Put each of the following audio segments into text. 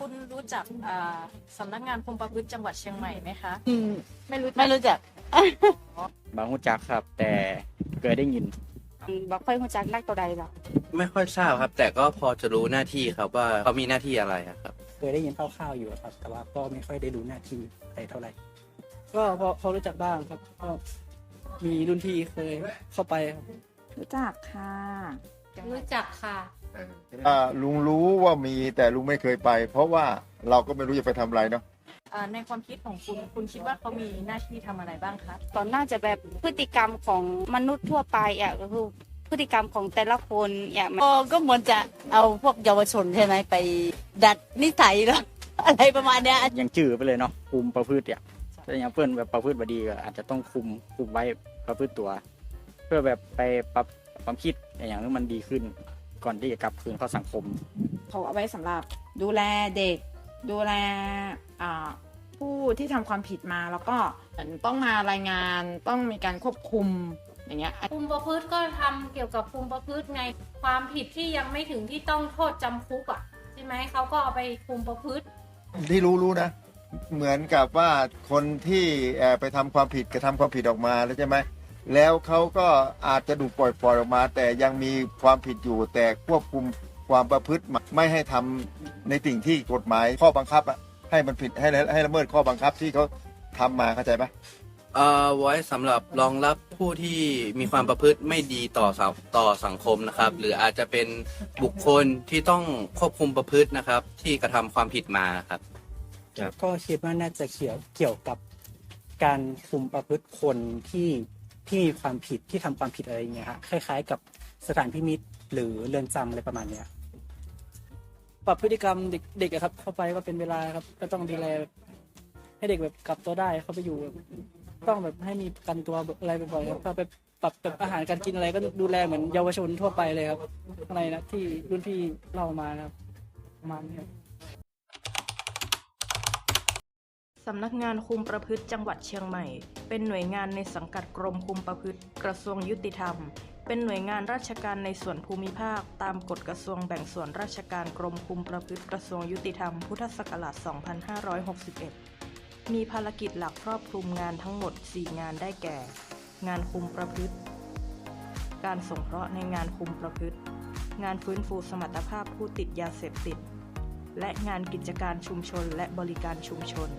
คุณรู้จักอ่าสำนักงานคุมประพฤติจังหวัดเชียงใหม่ไหมคะ อืมไม่รู้จักไม่รู้จักบางหูจักครับ แต่เคยได้ยิน บอกค่อยรู้จักนักตัวใดหรอกไม่ค่อยทราบครับ แต่ก็พอจะรู้หน้าที่ครับว่าเขามีหน้าที่อะไรอะครับ เคยได้ยินคร่าวๆอยู่ครับ แต่ว่าก็ไม่ค่อยได้รู้หน้าที่อะไรเท่าไหร่ ก็พอพอรู้จักบ้างครับก็มีรุ่นพี่เคยเข้าไปครับรู้จักค่ะ รู้จักค่ะ อ่าลุงรู้ว่ามีแต่ลุงไม่เคยไป เพราะว่าเราก็ไม่รู้จะไปทำอะไรเนาะอ่าในความคิดของคุณ คุณคิดว่าเขามีหน้าที่ทำอะไรบ้างคะ ตอนน่าจะแบบพฤติกรรมของมนุษย์ทั่วไปอะก็คือพฤติกรรมของแต่ละคนอย่างก็ก็เหมือนจะเอาพวกเยาวชนใช่ไหมไปดัดนิสัยแล้วอะไรประมาณเนี้ย ยังจื่อไปเลยเนาะคุมประพฤติอะแต่อย่างเพื่อนแบบประพฤติบดีก็อาจจะต้องคุมคุมไว้ประพฤติตัว เพื่อแบบไปปรับความคิดอย่างที่มันดีขึ้น ก่อนที่จะกลับคืนเข้าสังคมเขาเอาไว้สำหรับดูแลเด็ก ดูแลอ่าผู้ที่ทำความผิดมาแล้วก็ต้องมารายงานต้องมีการควบคุมอย่างเงี้ยคุมประพฤติก็ทำเกี่ยวกับคุมประพฤติไงความผิดที่ยังไม่ถึงที่ต้องโทษจำคุกอะใช่ไหมเขาก็เอาไปคุมประพฤติ ที่รู้รู้นะ เหมือนกับว่าคนที่เอ่อไปทำความผิดกระทำความผิดออกมาแล้วใช่ไหม แล้วเขาก็อาจจะถูกปล่อยปล่อยออกมา แต่ยังมีความผิดอยู่แต่ควบคุมความประพฤติไม่ให้ทำในสิ่งที่กฎหมายข้อบังคับอะให้มันผิดให้ให้ละเมิดข้อบังคับที่เขาทำมาเข้าใจไหมเอ่อไว้สำหรับรองรับผู้ที่มีความประพฤติไม่ดีต่อสังต่อสังคมนะครับ หรืออาจจะเป็นบุคคลที่ต้องควบคุมประพฤตินะครับ ที่กระทำความผิดมาครับครับก็คิดว่าน่าจะเกี่ยวเกี่ยวกับการคุมประพฤติคนที่ ที่มีความผิดที่ทำความผิดอะไรอย่างเงี้ยฮะคล้าย ๆ กับสถานพินิษหรือเรือนจำอะไรประมาณเนี้ยปรับพฤติกรรมเด็กเด็กอะครับ เข้าไปก็เป็นเวลาครับ ก็ต้องดูแลให้เด็กแบบกลับตัวได้เข้าไปอยู่แบบต้องแบบให้มีประกันตัวอะไรบ่อยๆครับถ้าไปปรับแบบอาหารการกินอะไรก็ดูแลเหมือนเยาวชนทั่วไปเลยครับอะไรนะที่รุ่นพี่เล่ามานะครับประมาณนี้ครับ สำนักงานคุมประพฤติจังหวัดเชียงใหม่ เป็นหน่วยงานในสังกัดกรมคุมประพฤติ กระทรวงยุติธรรม เป็นหน่วยงานราชการในส่วนภูมิภาค ตามกฎกระทรวงแบ่งส่วนราชการกรมคุมประพฤติกระทรวงยุติธรรม พุทธศักราช 2561 มีภารกิจหลักครอบคลุมงานทั้งหมด 4 งานได้แก่ งานคุมประพฤติ การสงเคราะห์ในงานคุมประพฤติ งานฟื้นฟูสมรรถภาพผู้ติดยาเสพติด และงานกิจการชุมชนและบริการชุมชน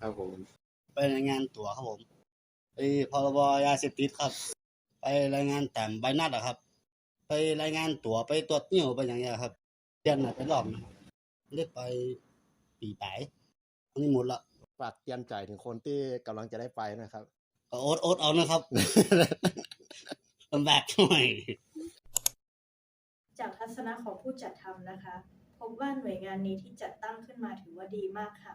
ครับผมไปรายงานตัวครับผมไปพรบยาเสพติดครับ ไปรายงานแต้มใบนัดอะครับ ไปรายงานตัวไปตรวจนิ้วไปอย่างเงี้ยครับเดือนหน่ะไปรอบหนึ่งได้ไปปีไปอันนี้หมดละฝากเตรียมใจถึงคนที่กำลังจะได้ไปนะครับ ก็โอ๊ตโอ๊ตเอานะครับ ลำบากหน่อย จากทัศนะของผู้จัดทำนะคะ พบว่าหน่วยงานนี้ที่จัดตั้งขึ้ นมาถือว่าดีมากค่ะ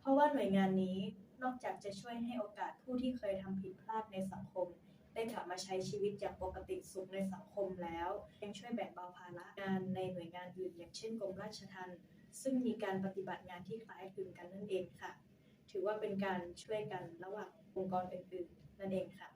เพราะว่าหน่วยงานนี้นอกจากจะช่วยให้โอกาสผู้ที่เคยทำผิดพลาดในสังคม ได้กลับมาใช้ชีวิตอย่างปกติสุขในสังคมแล้ว ยังช่วยแบ่งเบาภาระงานในหน่วยงานอื่น อย่างเช่นกรมราชทัณฑ์ซึ่งมีการปฏิบัติงานที่คล้ายคลึงกันนั่นเองค่ะ ถือว่าเป็นการช่วยกันระหว่างองค์กรอื่นๆ นั่นเองค่ะ